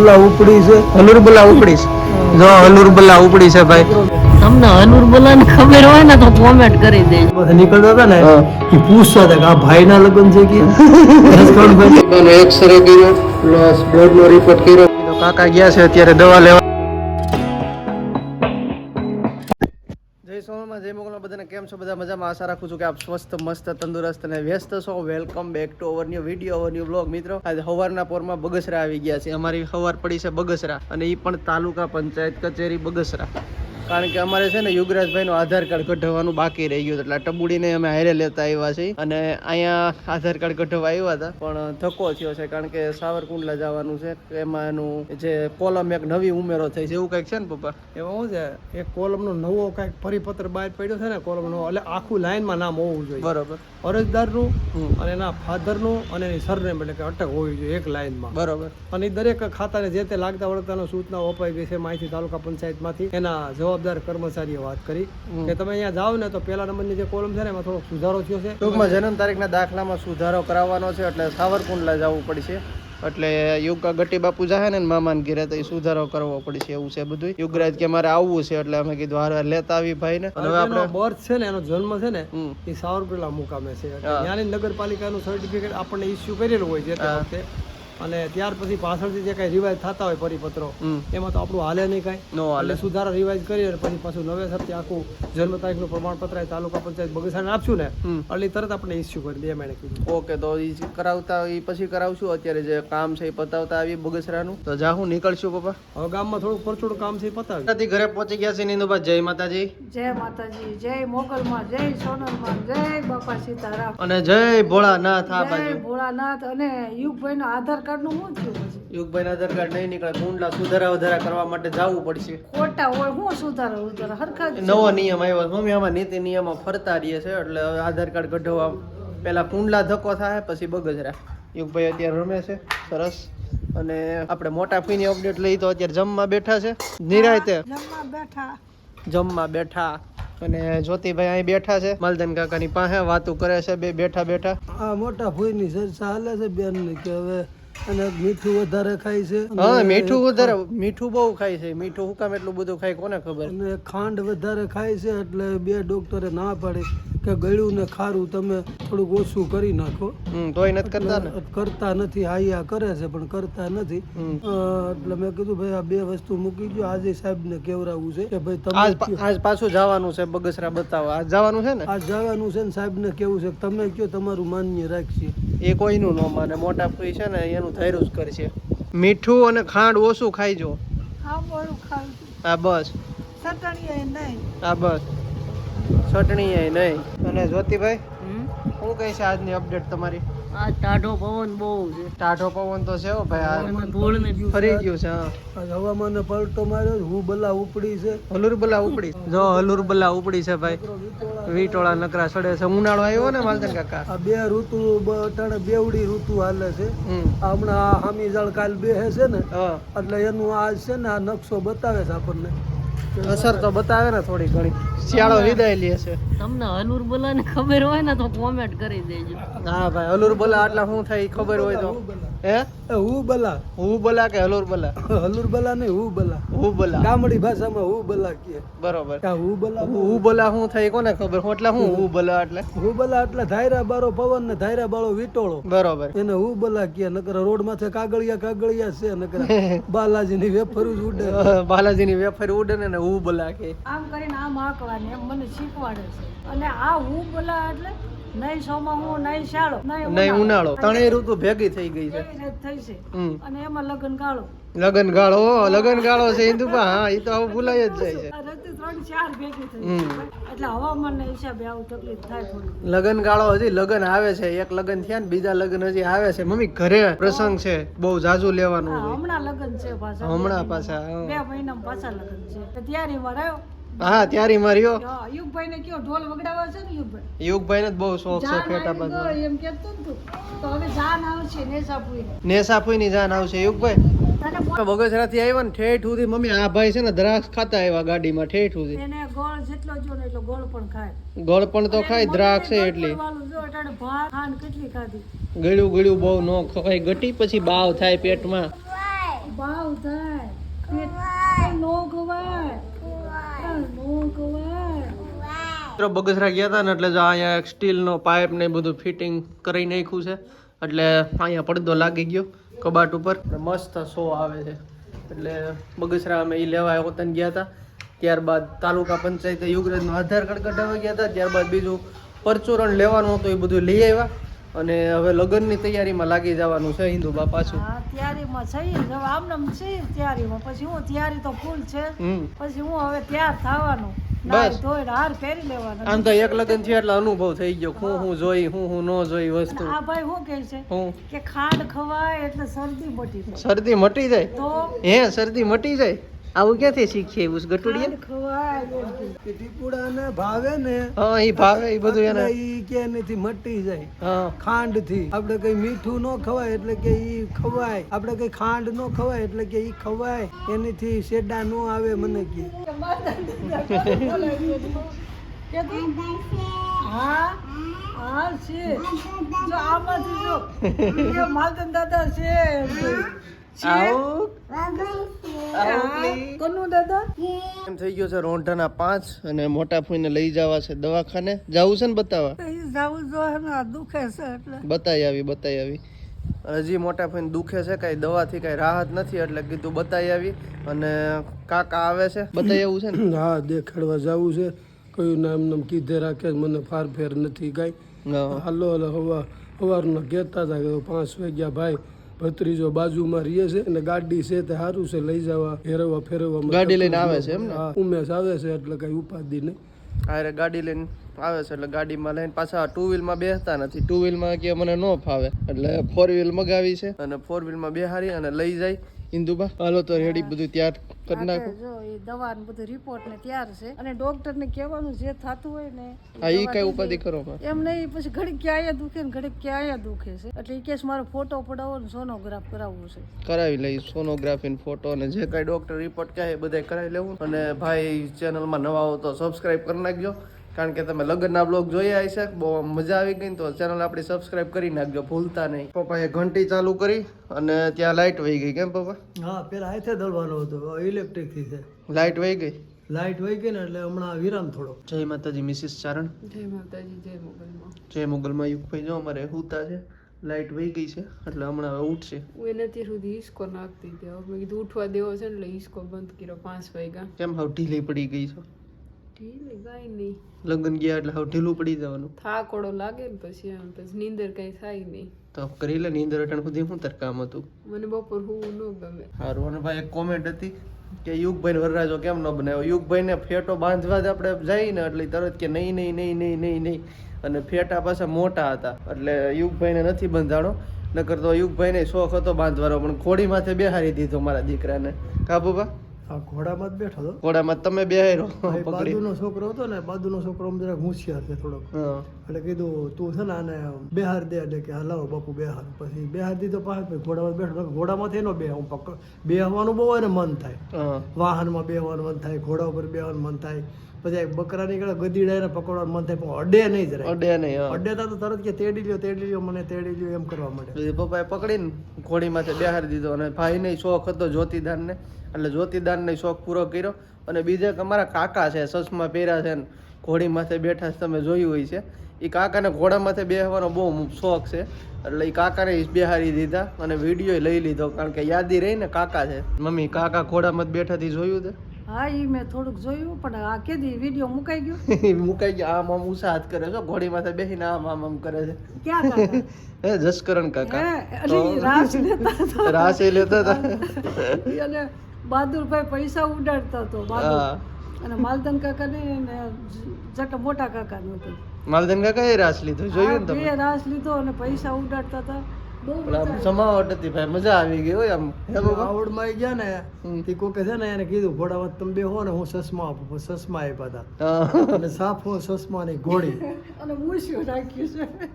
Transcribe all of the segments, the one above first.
બલા ઉપડી છે. હનુરબલા ઉપડી છે. જો હનુરબલા ઉપડી છે ભાઈ. તમને અનુરની ખબર હોય ને તો કોમેન્ટ કરી દેજો. નીકળતા હતા ને એ પૂછતા હતા કે આ ભાઈના લગ્ન છે કે? એક્સરે કર્યો પ્લસ બ્લડ નો રિપોર્ટ કર્યો. કાકા ગયા છે અત્યારે દવા લેવા સોમાં જય મોગલમાં બધાને કેમ છો? બધા મજામાં? આશા રાખું છું કે આપ સ્વસ્થ, મસ્ત, તંદુરસ્ત અને વ્યસ્ત છો. Welcome back to our new video our new blog મિત્રો, આજે સવારના પોરમાં બગસરા આવી ગયા છે. અમારી સવાર પડી છે બગસરા અને એ પણ તાલુકા પંચાયત કચેરી બગસરા. કારણ કે અમારે છે ને યુગરાજભાઈનું આધાર કાર્ડ કઢાવવાનું બાકી રહી ગયું એટલે ટબુડીને અમે હારે લેતા આવ્યા છીએ. અને અહીંયા આધાર કાર્ડ કઢાવવા આવ્યા હતા. પણ ધક્કો થયો છે કારણ કે સાવરકુંડલા જવાનું છે. એમાં એનું જે કોલમ એક નવી ઉમેરો થઈ છે એવું કંઈક છે ને પપ્પા? એમાં શું છે? એક કોલમનો નવો કંઈક પરિપત્ર બહાર પડ્યો છે ને કોલમનો એટલે આખું લાઇનમાં નામ હોવું જોઈએ. બરોબર. અરજદારનું. અને એના ફાધરનું અને એની સરનેમ એટલે કે અટક હોવી જોઈએ એક લાઈનમાં. બરોબર. અને દરેક ખાતાને જે તે લાગતા વળગતાનો સૂચનાઓ અપાઈ ગઈ છે માહિતી તાલુકા પંચાયતમાંથી એના જવાબદાર કર્મચારીએ વાત કરી. કે તમે અહીંયા જાઓ ને તો પહેલા નંબરની જે કોલમ છે ને એમાં થોડોક સુધારો થયો છે. ટૂંકમાં જન્મ તારીખના દાખલામાં સુધારો કરાવવાનો છે એટલે સાવરકુંડલા જવું પડશે. એટલે યુગા ગટી બાપુ જાહે ને મામાન ઘેરે તો એ સુધારો કરવો પડશે એવું છે બધું યુગરાજ કે મારે આવવું છે એટલે અમે કીધું હારે લેતા આવી ભાઈ ને હવે આપણે બર્થ છે ને એનો જન્મ છે ને એ સાવરકુંડલા મુકામે છે. ત્યાંની નગરપાલિકાનું સર્ટિફિકેટ આપણને ઇસ્યુ કરેલું હોય છે અને ત્યાર પછી પાછળથી જે કાંઈ રિવાઇઝ થતા હોય પરિપત્રો એમાં તો આપણું હાલે નહીં કાંઈ. નો હાલે. એટલે સુધારા રિવાઇઝ કરી અને પછી પાછું નવેસરથી આખું જન્મ તારીખનું પ્રમાણપત્ર એ તાલુકા પંચાયત બગીચાને આપશું ને એટલે તરત આપણે ઇસ્યુ કરી દે એમણે કીધું. ઓકે તો એ કરાવતા એ પછી કરાવશું અત્યારે જે કામ છે એ પતાવતા આવી બગસરાનું. તો જાહું નીકળશું પપ્પા. હવે ગામમાં થોડુંક પરચોડું કામ છે એ પતાવી ત્યાંથી ઘરે પહોંચી ગયા છે નીંદુબા? જય માતાજી. જય માતાજી જય મોગલમાં જય સોનલમાં જય બાપા સીતારામ. અને જય ભોળાનાથ આ જય બાજુ. ભોળાનાથ અને યુગભાઈ નો આધાર કાર્ડ નું શું થયું પછી યુગભાઈ આધાર કાર્ડ નહીં નીકળે. ગુંડલા સુધારા વધારા કરવા માટે જવું પડશે. ખોટા હોય શું સુધારા ઉધારો હરખા નવો નિયમ આવ્યો મમ્મી આમાં નીતિ નિયમો ફરતા રહીએ છે. એટલે આધાર કાર્ડ કઢાવવા. પેલા કુંડલા ધક્કો થાય પછી બગજરા. યુગભાઈ અત્યારે રમે છે. સરસ. અને આપણે મોટા ફીની અપડેટ લઈ તો અત્યારે જમવા બેઠા છે. નિરાયતે જમવા બેઠા. જમવા બેઠા. અને જ્યોતિભાઈ અહીં બેઠા છે. માલધન કાકાની પાસે વાતો કરે છે. બે બેઠા બેઠા. આ મોટા ભૂઈની ચર્ચા હાલે છે બેન કે હવે અને મીઠું વધારે ખાય છે હા મીઠું વધારે મીઠું બહુ ખાય છે. મીઠું હું કામ એટલું બધું ખાય કોને ખબર? અને ખાંડ વધારે ખાય છે એટલે બે ડોક્ટરે ના પાડે કે ગળ્યું ને ખારું તમે થોડુંક ઓછું કરી નાખો. તોય નથી કરતા ને? કરતા નથી હાયા કરે છે પણ કરતા નથી. એટલે મેં કીધું ભાઈ આ બે વસ્તુ મૂકી દો આજે સાહેબ ને કેવરાવું છે કે ભાઈ તમે આજ પાછું જવાનું છે બગસરા બતાવવા. આજ જવાનું છે ને? આજ જવાનું છે ને સાહેબ ને કેવું છે? તમે કયો તમારું માન્ય રાખશે એ કોઈનું ન માને. મોટા ફઈ છે ને એનું થયરું જ કરશે. મીઠું અને ખાંડ ઓછું ખાઈજો. હા આ બસ. હા આ બસ. ચટણી નહીં. અને જ્યોતિભાઈ હમ? શું કહે છે આજની અપડેટ તમારી? આ ટાઢો પવન બહુ છે. ટાઢો પવન તો છે ભાઈ ધૂળ ને ફરી ગયું છે હા. આ પલટો માર્યો હું બલા ઉપડી છે. ઉપડી. જો ઉપડી ભાઈ. વીટોળા નકરા સડે છે. ઉનાળો આવ્યો ને માલતન કાકા? આ બે ઋતુ ત્રણ અટાણે બેવડી ઋતુ હાલે છે. હમણાં હામી જળ કાલ બેહે છે ને એટલે એનું આ છે ને આ નકશો બતાવે છે આપણને. અસર તો બતાવે ને થોડી ઘણી. શિયાળો વિદાય લે છે. તમને અનુર બોલાની ખબર હોય ને તો કોમેન્ટ કરી દેજો. હા ભાઈ અનુર બોલા આટલા શું થાય ખબર હોય તો. હે? હું બલા હું બલા કે હલુર બલા હલુર બલા નહીં હું બલા હું બલા ગામડી ભાષામાં હું બલા કે બરોબર. આ હું બલા હું બલા હું થાય કોને ખબર? એટલે હું હું બલા એટલે? હું બલા એટલે ધાયરા બારો પવન ને ધાયરા બાળો વીટોળો. બરોબર. એને હું બલા કે નકર રોડ માથે કાગળિયા કાગળિયા છે નકર બાલાજીની વેફર જ ઉડે. બાલાજીની વેફર ઉડે ને ને હું બલા કે આમ કરીને આમ આકવાને એમ મને શીખવાડે છે. અને આ હું બલા એટલે નહીં સોમાં નહીં શાળો નહીં ઉનાળો. ત્રણેય ઋતુ ભેગી થઈ ગઈ છે. થઈ છે. અને એમાં લગન ગાળો. લગન ગાળો લગન ગાળો છે હિન્દુપા હા એ તો આવું ભૂલાય જ જાય છે. ત્રણ ચાર ભેગી થઈ એટલે હવામાનના હિસાબે આવું તકલીફ થાય થોડી. લગન ગાળો હજી લગન આવે છે. એક લગન થયા ને બીજા લગન હજી આવે છે. મમ્મી ઘરે પ્રસંગ છે. બહુ જાજુ લેવાનું હમણાં લગન છે પાછા. હમણાં પાછા બે મહિનામાં પાછા લગન છે. તૈયારી માં આવ્યો. હા ત્યારે માર્યો યુગભાઈ ને કયો ઢોલ વગડાવે છે ને યુગભાઈ? યુગભાઈ ને બહુ શોખ છે ફેટા આવી એમ કેતો તું. તો હવે જાન આવશે નેસાપુરી નેસાપુઈ ની જાન આવશે. યુગભાઈ? બગસરા થી આવ્યા ને ઠેઠ સુધી મમ્મી આ ભાઈ છે ને દ્રાક્ષ ખાતા આવ્યા ગાડીમાં ઠેઠ સુધી. એને ગોળ જેટલો જો ને એટલો ગોળ પણ ખાય. ગોળ પણ તો ખાય દ્રાક્ષ છે એટલી. કેટલી ખાધી. ગળ્યું ગળ્યું બહુ નો ખવાય ગટી પછી બાવ થાય પેટમાં. બાવ થાય પેટ નો ગવાય નો ગવાય મિત્રો બગસરા ગયા હતા ને એટલે જો અહીંયા સ્ટીલનો પાઇપ ને બધું ફિટિંગ કરી નાખ્યું છે. એટલે અહીંયા પડદો લાગી ગયો કબાટ ઉપર. મસ્ત શો આવે છે. એટલે બગસરા અમે એ લેવા હોતન ગયા હતા ત્યારબાદ તાલુકા પંચાયતે યુગરાજનું આધાર કાર્ડ કઢાવવા ગયા હતા ત્યારબાદ બીજું પરચુરણ લેવાનું હતું એ બધું લઈ આવ્યા. અને હવે લગ્નની તૈયારીમાં લાગી જવાનું છે હિન્દુબા પાછું. તૈયારીમાં છે આમ નામ છે તૈયારીમાં. પછી હું તૈયારી તો ફૂલ છે. પછી હું હવે તૈયાર થવાનું. બસ. હાર પહેરી લેવાનો. આમ તો એક લગ્ન છે એટલે અનુભવ થઈ ગયો. હું હું. જોઈ હું હું ન જોઈ વસ્તુ. આ ભાઈ હું કહે છે? હું. કે ખાંડ ખવાય એટલે શરદી મટી જાય. શરદી મટી જાય? તો? હે શરદી મટી જાય? આવું ક્યાંથી શીખીએ? એવું ગટુડીએ? ટીપુડા ખવાય એમ કે. એ ટીપુડાને ભાવે ને હા એ ભાવે એ બધું એને. ઈ કે નથી મટી જાય. હા. ખાંડથી આપણે કઈ મીઠું ન ખવાય એટલે કે ઈ ખવાય. આપણે કઈ ખાંડ ન ખવાય એટલે કે ઈ ખવાય. એનીથી શેડા ન આવે મને કે. કે હા? હા છે. જો આમાંથી જો. માલતન દાદા છે. કોનું દાદા? એમ થઈ ગયો છે રોંઢાના પાંચ અને મોટા ફોઈને લઈ જવા છે દવાખાને. જવું છે ને બતાવવા? જવું દુખે છે એટલે. બતાવી આવી બતાવી આવી. હજી મોટા ફોઈને દુખે છે કાંઈ દવાથી કાંઈ રાહત નથી એટલે કીધું બતાવી આવી. અને કાકા આવે છે? બતાવી આવું છે ને? હા દેખાડવા જવું છે. કયું નામ નામ કીધે રાખે મને ફાર ફેર નથી કાંઈ. હાલો હાલો હવા સવારના કહેતા હતા કે પાંચ વાગ્યા ભાઈ ભત્રીજો બાજુમાં રહીએ છે અને ગાડી છે તે સારું છે લઈ જવા ફેરવવા ફેરવવા ગાડી લઈને આવે છે એમ ને? ઉમેશ આવે છે એટલે કઈ ઉપાધિ નહીં. અરે ગાડી લઈને આવે છે એટલે ગાડીમાં લઈને પાછા ટુ વ્હીલમાં બેસતા નથી. ટુ વ્હીલમાં કે મને ન ફાવે. એટલે ફોર વ્હીલ મગાવી છે અને ફોર વ્હીલમાં બેહારી અને લઈ જાય. ઇન્દુબા હાલો તો રેડી બધું તૈયાર કરી નાખો. જો એ દવા ને બધું રિપોર્ટ ને તૈયાર છે. અને ડોક્ટર ને કહેવાનું જે થતું હોય ને હા એ કઈ ઉપાધિ કરો એમ નહીં પછી ઘડી ક્યાંય દુખે ને ઘડી ક્યાંય દુખે છે. એટલે એ કેસ મારો ફોટો પડાવો ને સોનોગ્રાફ કરાવવું છે. કરાવી લઈ સોનોગ્રાફી ફોટો ને જે કઈ ડોક્ટર રિપોર્ટ કહે એ બધાય કરાવી લેવું. અને ભાઈ ચેનલમાં નવા હો તો સબસ્ક્રાઇબ કરી નાખજો. કારણ કે તમે લગ્નના બ્લોગ જોયા હશે બહુ મજા આવી ગઈ ને તો ચેનલ આપણી સબસ્ક્રાઇબ કરી નાખજો ભૂલતા નહીં. પપ્પાએ ઘંટી ચાલુ કરી અને ત્યાં લાઇટ વહી ગઈ કેમ પપ્પા? હા પેલા હાથે દળવાનો હતો ઇલેક્ટ્રિકથી છે. લાઇટ વહી ગઈ? લાઇટ વહી ગઈ ને એટલે હમણાં વિરામ થોડો. જય માતાજી મિસિસ ચારણ. જય માતાજી જય મુગલમાં. જય મોગલમાં યુગભાઈ જો અમારે હુતા છે લાઇટ વહી ગઈ છે એટલે હમણાં હવે ઉઠશે. હું એને અત્યાર સુધી હિસકો નાખતી હતી હવે મેં કીધું ઉઠવા દેવો છે ને એટલે હિસકો બંધ કર્યો પાંચ વાગ્યા. કેમ હવે ઢીલી પડી ગઈ છો? ઢીલી નહીં લગ્ન ગયા એટલે હાવ ઢીલું પડી જવાનું. થાકોડો લાગે ને પછી એમ પછી નીંદર કઈ થાય નહીં. તો કરી લે નીંદર અટાણ સુધી શું તાર કામ હતું? મને બપોર હું ન ગમે. સારું અને ભાઈ એક કોમેન્ટ હતી કે યુગભાઈ વરરાજો કેમ ન બનાવ્યો? યુગભાઈને ફેટો બાંધવા જ આપણે જઈએ ને એટલે તરત કે નહીં નહીં નહીં નહીં નહીં નહીં. અને ફેટા પાછા મોટા હતા. એટલે યુગભાઈને નથી બંધાણો. નકર તો યુગભાઈને શોખ હતો બાંધવાનો પણ ખોડી માથે બેહારી દીધો મારા દીકરાને. કા બાબા આ ઘોડામાં જ બેઠો હતો. ઘોડામાં તમે ભાઈ પકડી. છોકરો હતો ને બાજુનો છોકરો જરા હોશિયાર છે થોડોક. એટલે કીધું તું છે ને આને બેહાર દે એટલે કે લાવો બાપુ બેહાર. પછી બેહાર દીધો પાછો ઘોડામાં બેઠો. ઘોડામાંથી એનો બે હું પકડ બેહવાનું બહુ એને મન થાય. વાહનમાં બેહવાનું મન થાય ઘોડા ઉપર બેહવાનું મન થાય. પછી બકરા નીકળે ગદીડા એને પકડવાનું મન થાય પણ અડે નહીં જરાય. અડે નહીં અડે તો તરત કે તેડી લ્યો તેડી લ્યો મને તેડી લ્યો એમ કરવા માંડે. પછી પપ્પાએ પકડીને ઘોડી માથે બેહારી દીધો અને ભાઈને શોખ હતો જ્યોતિદાનને એટલે જ્યોતિદાનને શોખ પૂરો કર્યો. અને બીજા અમારા કાકા છે ચશ્મા પહેર્યા છે ઘોડી માથે બેઠા છે તમે જોયું હોય છે. એ કાકાને ઘોડા માથે બેહવાનો બહુ શોખ છે. એટલે એ કાકાને બેહારી દીધા અને વીડિયો લઈ લીધો કારણ કે યાદી રહી ને કાકા છે. મમ્મી કાકા ઘોડામાં બેઠાથી બેઠા જોયું તે? હા એ મેં થોડુંક જોયું પણ આ કેદી વીડિયો મુકાઈ ગયો? મુકાઈ ગયો આમ આમ ઉષા હાથ કરે છે ઘોડી માથે બેસીને આમ આમ આમ કરે છે. ક્યાં કાકા હે જસકરણ કાકા. રાસ લેતા હતા. રાસ એ લેતા હતા. અને બહાદુરભાઈ પૈસા ઉડાડતા હતો બહાદુર. અને માલધન કાકાને ને જટ મોટા કાકાનું હતું. માલધન કાકા એ રાસ લીધો જોયું ને એ તમે? રાસ લીધો અને પૈસા ઉડાડતા હતા. બહુ પણ આમ હતી ભાઈ મજા આવી ગઈ હોય આમ. હે બાબા? ગયા ને તે કોકે છે ને એને કીધું ઘોડામાં તમે બેહો ને હું ચશ્મા આપું. પછી આપ્યા હતા અને સાફો ચશ્મા ની ઘોડી. અને મૂછ્યું રાખ્યું છે.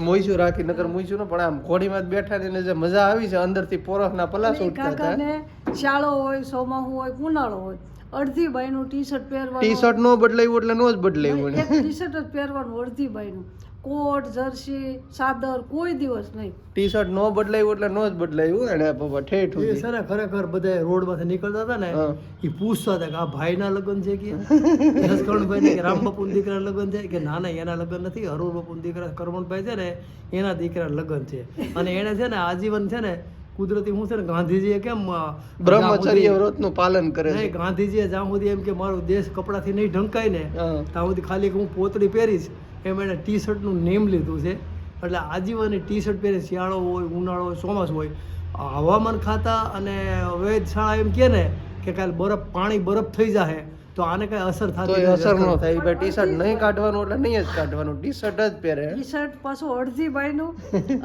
મોઈશું રાખી નકર મોઈશું ને પણ આમ ઘોડીમાં જ બેઠા ને જે મજા આવી છે અંદરથી પોરખના પલાસ ઉઠતા હતા. શાળો હોય સોમાહુ હોય ઉનાળો હોય અડધી બાઈનું ટી શર્ટ ટી શર્ટ નો બદલાયું એટલે નો જ બદલાયું ટી શર્ટ જ પહેરવાનું અડધી બાઈનું કોટ જર્સી ચાદર કોઈ દિવસ નહીં. ટી શર્ટ નો બદલાયું એટલે નો જ બદલાયું એને પપ્પા ઠેઠ એ. છે ને ખરેખર બધા રોડમાંથી નીકળતા હતા ને એ પૂછતા હતા કે આ ભાઈના લગ્ન છે કે જસકરણભાઈ ને કે રામ બાપુ દીકરા લગ્ન છે? કે ના ના એના લગ્ન નથી. અરુણ બાપુ દીકરા કરમણભાઈ છે ને એના દીકરા લગ્ન છે. અને એને છે ને આજીવન છે ને કુદરતી હું છે ને ગાંધીજીએ કેમ બ્રહ્મચર્ય વ્રતનું પાલન કરે છે. ગાંધીજીએ જ્યાં સુધી એમ કે મારો દેશ કપડાથી નહીં ઢંકાય ને ત્યાં સુધી ખાલી હું પોતળી પહેરીશ. એમ એણે ટી શર્ટનું નેમ લીધું છે. એટલે આજીવન ટી શર્ટ પહેરે શિયાળો હોય ઉનાળો હોય ચોમાસું હોય. હવામાન ખાતા અને વેધશાળા એમ કહે ને કે કાલે બરફ પાણી બરફ થઈ જાય તો આને કઈ અસર તો થતી અસર ન થાય. ભાઈ ટી શર્ટ નહીં કાઢવાનું એટલે નહીં જ કાઢવાનું. ટી શર્ટ જ પહેરે. ટી શર્ટ પાછું અડધી બાયનું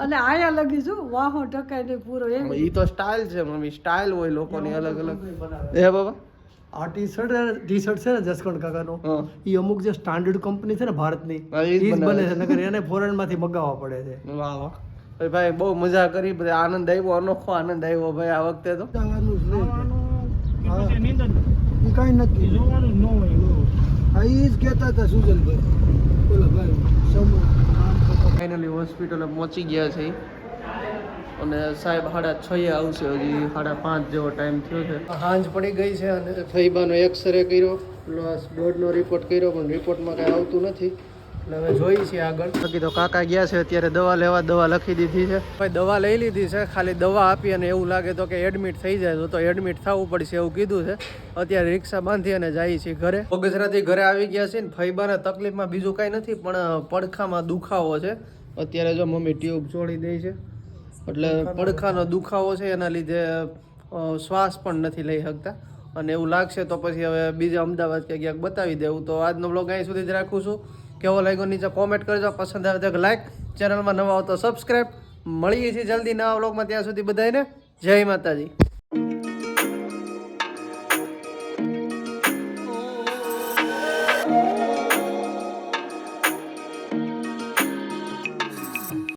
અને આયા લગી જો વાહો ટકાય ને પૂરો એમ. ઈ તો સ્ટાઇલ છે મમ્મી. સ્ટાઇલ હોય લોકોની અલગ અલગ એ બાબા? આ ટી શર્ટ ટી શર્ટ છે ને જસકણ કાકાનો એ અમુક જે સ્ટાન્ડર્ડ કંપની છે ને ભારતની એ જ બને છે. નગર એને ફોરેનમાંથી મગાવવા પડે છે. વાહ વાહ. ભાઈ ભાઈ બહુ મજા કરી બધા આનંદ આવ્યો અનોખો આનંદ આવ્યો ભાઈ આ વખતે તો. કઈ નથી. જોવાનું ન હોય એ જ કહેતા હતા સુજલભાઈ બોલો ભાઈ ફાઇનલી હોસ્પિટલે પહોંચી ગયા છે. અને સાહેબ સાડા છ આવશે હજી સાડા પાંચ જેવો ટાઈમ થયો છે. હાંજ પડી ગઈ છે અને ફૈબાનો એક્સરે કર્યો પ્લસ બ્લડનો રિપોર્ટ કર્યો પણ રિપોર્ટમાં કાંઈ આવતું નથી. એટલે હવે જોઈએ છીએ આગળ. બાકી તો કાકા ગયા છે અત્યારે દવા લેવા દવા લખી દીધી છે. ભાઈ દવા લઈ લીધી છે ખાલી દવા આપી અને એવું લાગે તો કે એડમિટ થઈ જાય તો તો એડમિટ થવું પડશે એવું કીધું છે. અત્યારે રિક્ષા બાંધી અને જઈએ છીએ ઘરે. બગસરાથી ઘરે આવી ગયા છે ને ફૈબાને તકલીફમાં બીજું કાંઈ નથી પણ પડખામાં દુખાવો છે. અત્યારે જો મમ્મી ટ્યુબ છોડી દે છે. એટલે પડખાનો દુખાવો. છે એના લીધે શ્વાસ પણ નથી લઈ શકતા. અને એવું લાગશે તો પછી હવે બીજા અમદાવાદ કે ક્યાંક બતાવી દેવું. તો આજનો બ્લોગ અહીં સુધી જ રાખું છું. કેવો લાગ્યો નીચે કોમેન્ટ કરજો. પસંદ આવે તો લાઈક ચેનલમાં નવા હો તો સબસ્ક્રાઈબ મળીએ છીએ જલ્દી નવા બ્લોગમાં ત્યાં સુધી બધાને જય માતાજી.